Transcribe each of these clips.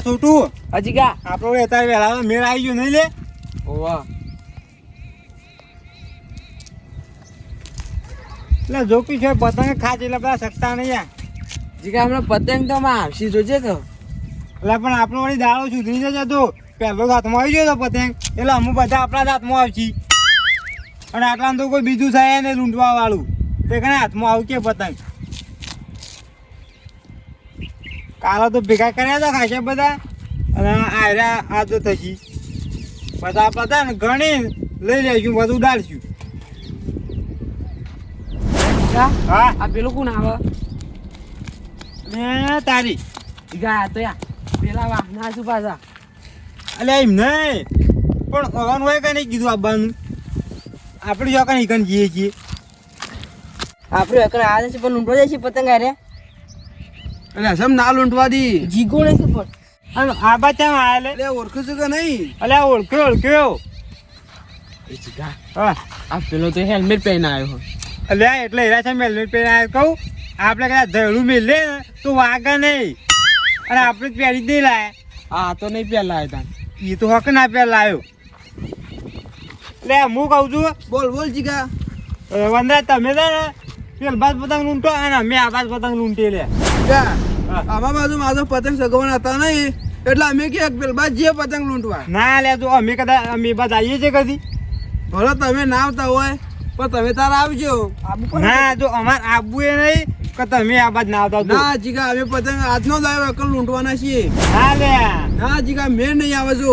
અલ્યા છોટું હજી કા આપણો અત્યારે વેલા મેળ આવી ગયો નહીં લે? ઓવા. એટલે જોકી છે પતંગ ખાજ એટલે બધા શકતા નહીં યાર. જીગા હમણાં પતંગ તો માં આવશી જોજે તો. એટલે પણ આપણો વળી દાળો સુધરી જશે તો. પહેલો હાથમાં આવી ગયો તો પતંગ. એટલે અમુક બધા આપણા જ હાથમાં આવશી. અને આટલા તો કોઈ બીજું થાય ને લૂંટવા વાળું તે કને હાથમાં આવું કે પતંગ. કાલે તો ભેગા કર્યા હતા ખાસા બધા. અને આર્યા આ તો થશી. બધા પતંગ ગણી લઈ લઈશું બધું ઉડાડશું. હા. આ પેલું કોણ આવે? ને તારી. ગયા આ તો યા. પેલા વાહના શું પાછા અલ્યા એમ નહીં. પણ અવાનું હોય કઈ નહીં કીધું આવવાનું આપણે જો કઈ કન જઈએ છીએ. આપણે એકર આ છે પણ લૂંટવા જાય છે પતંગ આરે એટલે સમ ના લૂંટવા દી જીગો ને શું પણ? આ બા ત્યાં આયા લે એટલે ઓળખું છું કે નહીં? અલ્યા ઓળખ્યો ઓળખ્યો એ જીગા હા. આ પેલો તો હેલ્મેટ પહેરીને આવ્યો અલ્યા એટલે હીરા છે હેલ્મેટ પહેરીને આવ્યો કહું. આપણે કદાચ ધડું મેલે ને તો વાગે નહીં. અને આપણે પહેરી જ નહીં લાયા. આ તો નહીં પહેલા આવ્યા એ તો હક ના પહેલા આવ્યો એટલે હું કહું છું બોલ બોલ જીગા. વંદા તમે છે ને પેલ બાદ પતંગ લૂંટો અને મેં આ બાદ પતંગ લૂંટી લે આમાં બાજુ મારો પતંગ સગવણ હતા નહીં એટલે અમે કે પેલ બાજ જે પતંગ લૂંટવા. ના લે તો અમે કદાચ અમે બાજ આવીએ છીએ કદી. ભલે તમે ના આવતા હોય પણ તમે તાર આવજો. ના જો અમાર આબુ એ નહીં કે તમે આ બાજ ના આવતા ના જીગા અમે પતંગ આજનો લાવ્યો એકલ લૂંટવાના છીએ. ના લે. ના જીગા મેં નહીં આવે જો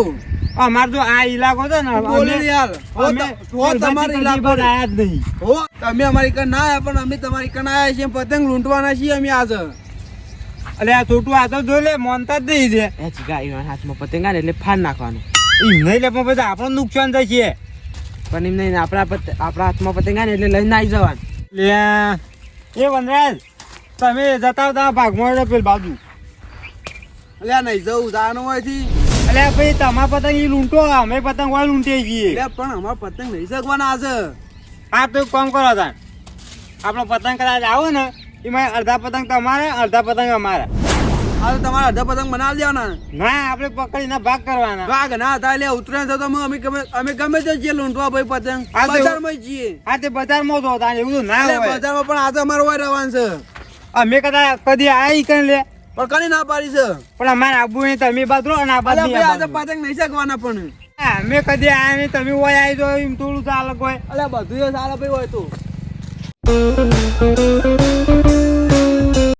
અમાર જો આ ઇલાકો છે ને બોલે યાર. હો ત- તમારી ઇલાકો આયા જ નહીં. હો તમે અમારી કન ના આયા પણ અમે તમારી કન આયા છીએ પતંગ લૂંટવાના છીએ અમે આજ. અલે આ છોટું આ તો જોઈ લે મોનતા જ નહીં દે એ જીગા એના હાથમાં પતંગ આવે એટલે ફાડ નાખવાનું. એમ નહીં લે પણ બધા આપણને નુકસાન છે. પણ એમ નહીં આપણા આપણા હાથમાં પતંગ આવે ને એટલે લઈને આવી જવાનું. લે એ વનરાજ તમે જતા હતા ભાગમાં પેલ બાજુ. અલ્યા નહીં જવું જવાનું હોયથી. એટલે ભાઈ તમારા પતંગ ઈ લૂંટો અમે પતંગ વાળ છીએ એટલે પણ અમાર પતંગ નહીં શકવાના આજે આ તો કામ કરો તા આપણો પતંગ કદાચ આવો ને એમાં અડધા પતંગ તમારે અડધા પતંગ અમારા. હા તો તમારે અડધા પતંગ બનાવી દેવાના. ના આપણે પકડીને ભાગ કરવાના. ભાગ ના થાય એટલે ઉતરાયણ થતો અમે ગમે અમે ગમે તે જઈએ લૂંટવા ભાઈ પતંગ. આ બજારમાં જઈએ. આ તે બજારમાં તો એવું તો ના હોય. બજારમાં પણ આજે અમારે હોય રહેવાનું છે. અમે કદાચ કદી આઈ કઈ લે. પણ કરી ના પાડી છે? પણ અમારે આબુ નહીં તમે બાજુ અને આ બાજુ ભાઈ આજે પતંગ નહીં શકવાના પણ. અમે કદી આયા નહીં તમે હોય આવી તો એમ થોડું તો હોય. અલ્યા બધું એ ભાઈ હોય તો.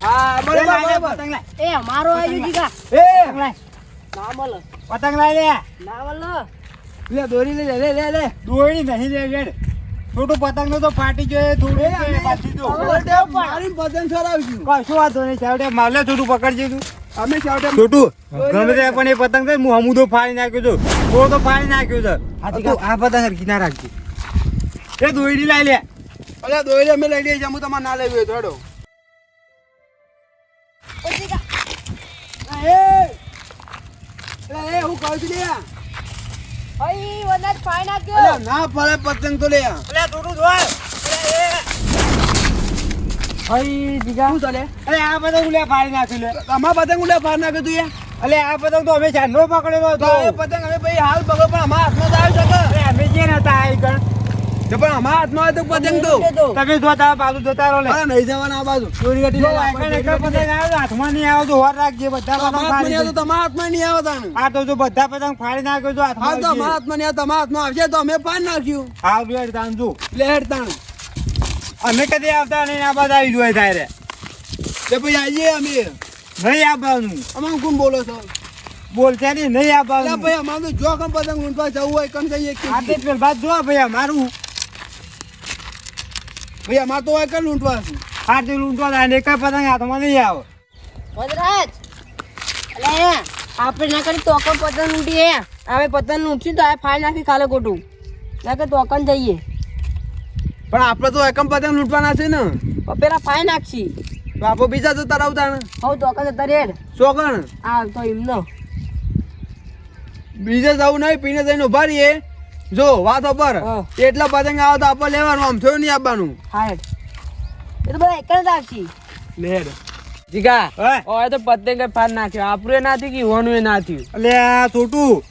હા લે, લે, બરાબર. પતંગ લાય. એ અમારો આવ્યો જીગા. એ! પતંગ લાય. ના મળે પતંગ લાય લે ના મળે લે દોરી લે લે લે લે. દોડી નહીં લે વેડ છોટું પતંગ નો તો ફાટી જોઈએ થોડું પતંગ સરાવશું કશું વાંધો નહીં ચાવડે માલે થોડું પકડજે તું. અમે છેવટે છોટું ગમે તે પણ એ પતંગ છે હું હમું તો ફાડી નાખ્યો છું. થોડો તો ફાડી નાખ્યો છે? આ તો આ પતંગ હરખી ના રાખજે. એ દોડી લઈ લે. અલ્યા દોરી અમે લઈ લઈએ છીએ હું તમારે ના લેવી એ હું કહું છું લે વનાજ ફાઈ નાખ્યો ના પતંગ તો લે. અલે થોડું ધોય ભાઈ જીગા શું ચાલે? અરે આ પતંગ ઉલ્યા ફાડી નાખ્યું લે. તમારા પતંગ ઉડે ફાર નાખ્યું તું યાર અલે આ પતંગ તો અમે ચાંદો પકડેલો હતો. પતંગ હવે ભાઈ હાલ પકડો પણ અમારા હાથમાં જ આવી શકે. અમે જે નતા આઈ ગણ તો પણ અમારા હાથમાં હોય તો પતંગ તો તમે જોતા બાજુ જોતા રહો લે. અરે નહીં જવાના આ બાજુ. ચોરી ગટી જો લે, વાયકણ એક પતંગ આવ્યો હાથમાં નહીં આવ્યો તો હોર રાખજે બધા પતંગ નહીં ફાડી તો તમારા હાથમાં નહીં આવે તાણે. આ તો જો બધા પતંગ ફાડી નાખ્યો તો હા તો અમારા હાથમાં નહીં તમારા હાથમાં આવશે તો અમે પાન નાખ્યું. હાલ બેડ તાન જો. લેડ તાણ. અમે કદી આવતા નહીં આ બાદ આવી જોઈએ તારે તે ભાઈ આવીએ અમે. નહીં આવવાનું. અમારું કોણ બોલો છો? બોલતા નહીં નહીં આવવાનું. ભાઈ અમારું જો કમ પતંગ લૂંટવા જવું હોય કમ જઈએ કે આ તે પેલ બાદ જો ભાઈ અમારું. ભાઈ અમારે તો એક લૂંટવા છે. આ તે લૂંટવા થાય ને કઈ પતંગ હાથમાં નહીં આવે. વનરાજ અલે આપણે ના કરી તોકન પતંગ ઉઠીએ હે હવે પતંગ લૂંટશું તો આ ફાઈ નાખી ખાલે ખોટું. ના કે તોકન જઈએ. પણ આપણે તો એકમ પતંગ લૂંટવાના છે ને. પેલા ફાઈ નાખશી. બાપો બીજા તો તરાવતા ને. હવે તોકન જતા રેડ શોકણ આ તો એમનો બીજે જવું નહીં પીને જઈને ઊભા રહીએ. જો વાત ઉપર. એટલા પતંગ આવે તો આપણે લેવાનું આમ થયું નહીં આપવાનું? હા એ તો બધા એક જ આવશે. લેડ જીગા હે? ઓય તો પતંગ ફાર નાખ્યો. આપણું એ ના થયું કે હોનું એ ના થયું? એટલે આ છોટું.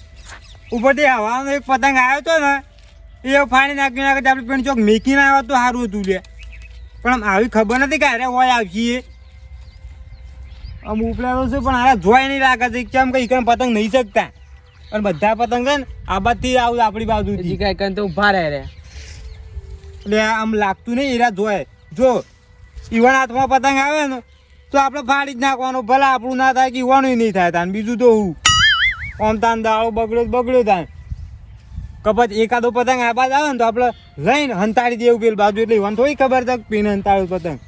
ઉપરથી હવાનો એક પતંગ આવ્યો તો ને એ ફાડી નાખી નાખે આપણે પેન ચોક મેકીને આવ્યો તો સારું હતું લે. પણ આમ આવી ખબર નથી કે અરે હોય આવશે એ. આમ ઉપલેલો છે પણ અરે જોઈ નહીં લાગે છે. કેમ કે પતંગ નહીં શકતા. અને બધા પતંગ છે ને આ બાજુથી આવું આપણી બાજુ કઈ કઈ તો ઊભા રહે રે. એટલે આમ લાગતું નહીં એરા જોય જો ઈવણ હાથમાં પતંગ આવે ને તો આપણે ફાડી જ નાખવાનું. ભલે આપણું ના થાય કે ઈવાનું નહીં થાય તાન બીજું તો હું. ઓમ તાન દાળો બગડ્યો બગડ્યો તાન. કપાત એકાદો પતંગ આ બાદ આવે ને તો આપણે લઈને હંતાડી દેવું પેલી બાજુ. એટલે ઈવન થોડી ખબર છે કે પીને હંતાડ્યું પતંગ.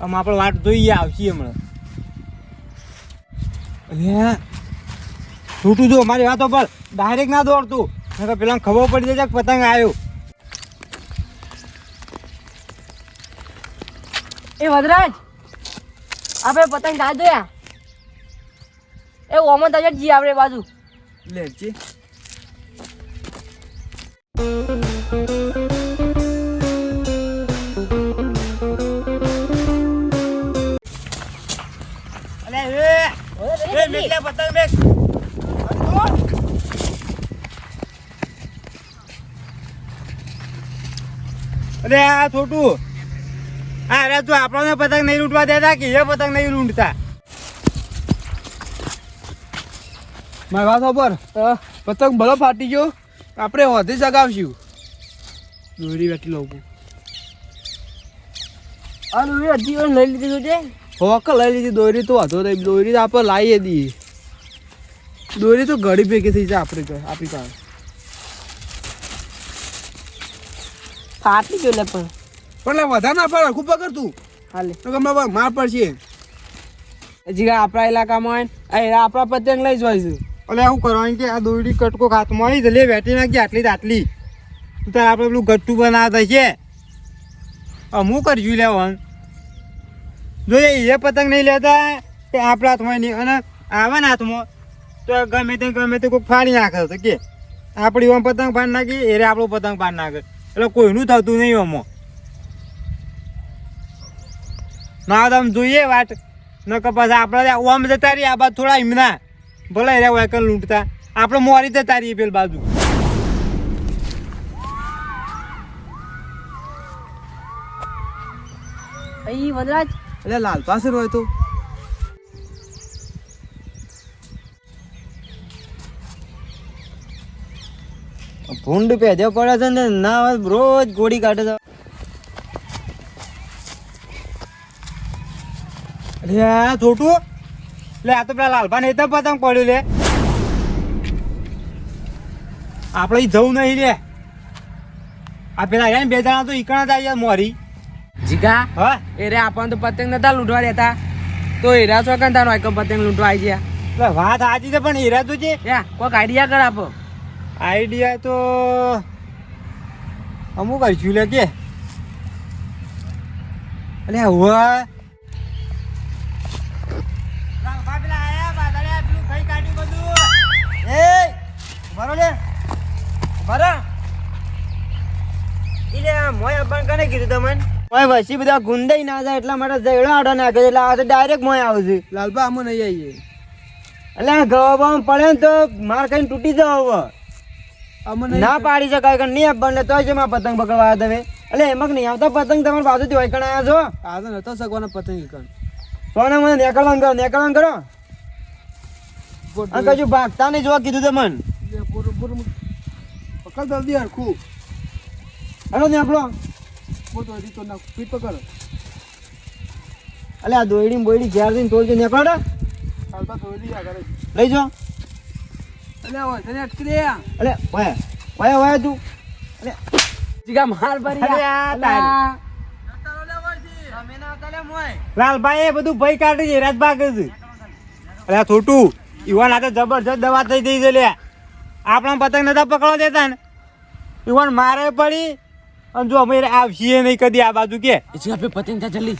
આમ આપણે વાટ જોઈએ આવશે હમણાં. અરે છૂટું જો મારી વાતો પર. ડાયરેક્ટ ના દોડતું. નકર પેલા ખબર પડી જાય કે પતંગ આવ્યો. એ વદરાજ આપણે પતંગ જોયા. એ ઓમન તાજર જી આપણે બાજુ. લેજે અલે એ એ મેક લે પતંગ મેક અરે આ છોટું. હા અરે તું આપણને પતંગ નહીં લૂંટવા દેતા કે એ પતંગ નહીં લૂંટતા? મારી વાત ખબર પતંગ ભલો ફાટી ગયો આપણે હોધી ચગાવશું દોરી બેઠી લઉં મેં હજી વાર લઈ લીધી છે હોક લઈ લીધી દોરી તો વાંધો નહીં. દોરી તો આપણે લાવીએ દઈએ દોરી તો ઘડી ભેગી થઈ જાય આપણે આપણી પાસે ફાટી ગયો લે પણ. પણ વધારે ના પાડ ખૂબ પકડ તું. હાલે. તો ગમે માર પડશે. જીગા આપણા ઇલાકામાં આપણા પતંગ લઈ જોઈશું એટલે શું કરવાનું કે આ દોરડી કટકો હાથમાં આવી લે વેટી નાખી આટલી જ આટલી. તું તારે આપણે પેલું ગટ્ટું બનાવતા છે હું કરશું લેવાનું જો એ પતંગ નહીં લેતા કે આપણા હાથમાં નહીં. અને આવે ને હાથમાં તો ગમે તે ગમે તે કોઈક ફાડી નાખે તો કે આપણી ઓમ પતંગ ફાડી નાખી એ રે આપણો પતંગ ફાડી નાખે. એટલે કોઈનું થતું નહીં આમાં. ના તમે જોઈએ વાત. ન કે પછી આપણે ઓમ જતા રહીએ આ બાજુ થોડા હિમના ભલે રે વાયકલ લૂંટતા. આપણે મોરી જતા રહીએ પેલી બાજુ. અહીં વનરાજ? એટલે લાલ પાસે હોય તો. ભૂંડ પેજો પડે છે ને ના રોજ ગોળી કાઢે છે. અરે આ છોટું લે આ તો પેલા લાલભા ને તો પતંગ પડ્યું લે. આપણે ઈ જવું નહીં લે. આ પેલા રહ્યા બે જણા તો ઈકણા થાય મોરી. જીગા હા? એ રે આપણને તો પતંગ નતા લૂંટવા દેતા તો હીરા છો કંતા નો પતંગ લૂંટવા આવી ગયા. વાત સાચી છે પણ હીરા તું છે કોઈક આઈડિયા કર આપો. આઈડિયા તો અમુક હજુ લે કે. અલે હવે. વસી બધા. ગુંદાઈ ના જાય એટલા માટે જયડો આડો નાખે એટલે આ તો ડાયરેક્ટ મોય આવે છે. લાલબા આમાં નહીં આવીએ એટલે ગવા પડે ને તો માર કઈ તૂટી જાવ હવે. ના પાડી શકાય કે નહીં આપણને તો જ એમાં પતંગ પકડવા આવ્યા તમે? એટલે એમાં નહીં? આવતા પતંગ તમારી બાજુથી હોય કણ આવ્યા છો? આ તો નતો શકવાના પતંગ કણ. સોના મને નેકળવાનું કરો નેકળવાનું કરો. અને કશું ભાગતા નહીં જોવા કીધું તમને લે, પૂરું, પૂરું. પકડ જલ્દી હરખું. હેલો નેકળો. પોતો હજી તો નાખ પીટ પકડ. એટલે આ દોયડી બોયડી ઘેર દઈને તોડજો નેકળો ને આગળ જ. લઈ જો. અલે તને અટકી દે એટલે વાય વાય વાય તું. જીગા માર પડી આ લાલભાઈ એ બધું ભય કાઢી છે રાત ભાગે છે અરે આ છોટું. યુવાન આ જબરજસ્ત દવા થઈ ગઈ છે લે. આપણા પતંગ નતા પકડવા દેતા ને. યુવાન મારે પડી. અને જો અમે આવશે નહીં કદી આ બાજુ કે. પતંગ થા જલ્દી.